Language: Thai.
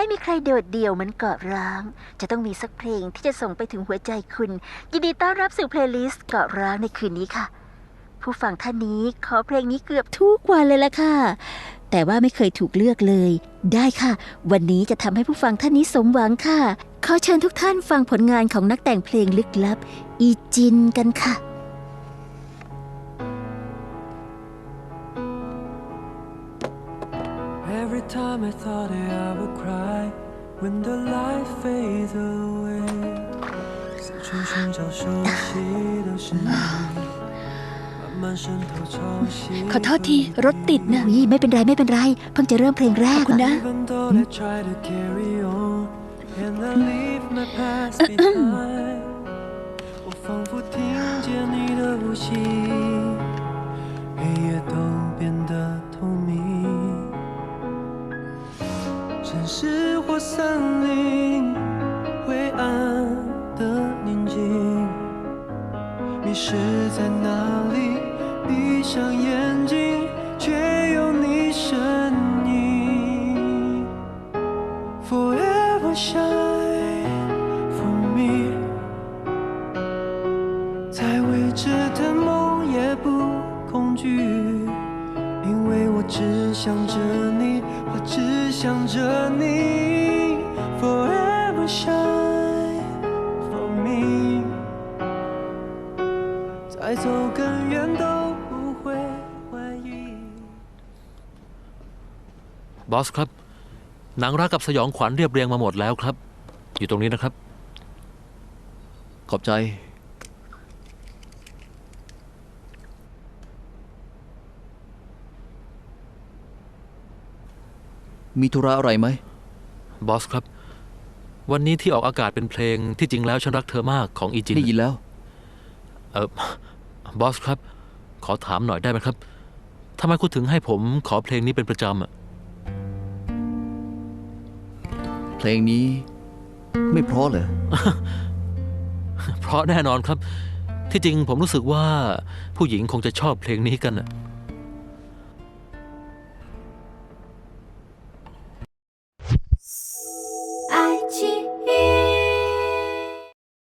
ไม่มีใครโดดเดี่ยวเหมือนเกาะร้าง จะต้องมีสักเพลงที่จะส่งไปถึงหัวใจคุณ ยินดีต้อนรับสู่เพลย์ลิสต์เกาะร้างในคืนนี้ค่ะ ผู้ฟังท่านนี้ขอเพลงนี้เกือบทุกวันเลยละค่ะ แต่ว่าไม่เคยถูกเลือกเลย ได้ค่ะ วันนี้จะทำให้ผู้ฟังท่านนี้สมหวังค่ะ ขอเชิญทุกท่านฟังผลงานของนักแต่งเพลงลึกลับ อีจินกันค่ะ Every time I thought that I would cry when the light fades away，四处寻找熟悉的声音，慢慢渗透潮汐。 ขอโทษที รถติดนะ อุ๊ยไม่เป็นไรไม่เป็นไร เพิ่งจะเริ่มเพลงแรก ขอบคุณนะ Even though I try to carry on and I leave my past behind，我仿佛听见你的呼吸， 市或森林，灰暗的宁静，迷失在哪里？闭上眼睛，却有你身影。Forever shine for me，再未知的梦也不恐惧，只想着你，我只想着你。Forever shine for me，再走更远都不会怀疑。 บอสครับ หนังรักกับสยองขวัญเรียบเรียงมาหมดแล้วครับ อยู่ตรงนี้นะครับ ขอบใจ มีธุระอะไรไหม บอสครับ วันนี้ที่ออกอากาศเป็นเพลงที่จริงแล้วฉันรักเธอมากของอีจินได้ยินแล้ว เออบอสครับ ขอถามหน่อยได้ไหมครับทำไมคุณถึงให้ผมขอเพลงนี้เป็นประจำอะเพลงนี้ไม่เพราะเลยเพราะแน่นอนครับ ที่จริงผมรู้สึกว่าผู้หญิงคงจะชอบเพลงนี้กันน่ะ